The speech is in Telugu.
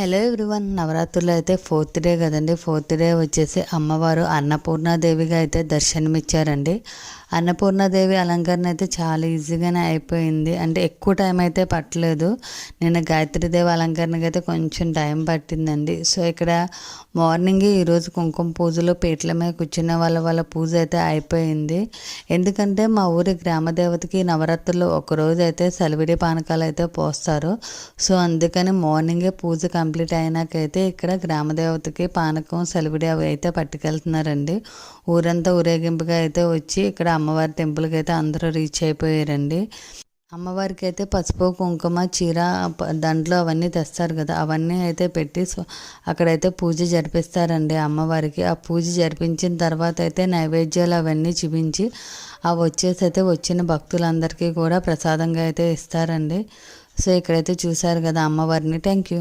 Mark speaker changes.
Speaker 1: హలో ఎవ్రీవన్ నవరాత్రులు అయితే ఫోర్త్ డే కదండి. ఫోర్త్ డే వచ్చేసి అమ్మవారు అన్నపూర్ణాదేవిగా అయితే దర్శనమిచ్చారండి. అన్నపూర్ణాదేవి అలంకరణ అయితే చాలా ఈజీగానే అయిపోయింది. అంటే ఎక్కువ టైం అయితే పట్టలేదు. నేను గాయత్రీదేవి అలంకరణకి అయితే కొంచెం టైం పట్టిందండి. సో ఇక్కడ మార్నింగ్ ఈరోజు కుంకుమ పూజలో పీటల మీద కూర్చున్న వాళ్ళ వాళ్ళ పూజ అయితే అయిపోయింది. ఎందుకంటే మా ఊరి గ్రామదేవతకి నవరాత్రులు ఒకరోజు అయితే సెలవిడి పానకాలు అయితే పోస్తారు. సో అందుకని మార్నింగే పూజ కంప్లీట్ అయినాకైతే ఇక్కడ గ్రామ దేవతకి పానకం సెలవిడి అవి అయితే పట్టుకెళ్తున్నారండి. ఊరంతా ఊరేగింపుగా అయితే వచ్చి ఇక్కడ అమ్మవారి టెంపుల్కి అయితే అందరూ రీచ్ అయిపోయారండి. అమ్మవారికి అయితే పసుపు కుంకుమ చీర దాంట్లో అవన్నీ తెస్తారు కదా అవన్నీ అయితే పెట్టి సో అక్కడైతే పూజ జరిపిస్తారండి అమ్మవారికి. ఆ పూజ జరిపించిన తర్వాత అయితే నైవేద్యాలు అవన్నీ చూపించి ఆ వచ్చేసి అయితే వచ్చిన భక్తులందరికీ కూడా ప్రసాదంగా అయితే ఇస్తారండి. సో ఇక్కడైతే చూసారు కదా అమ్మవారిని. Thank you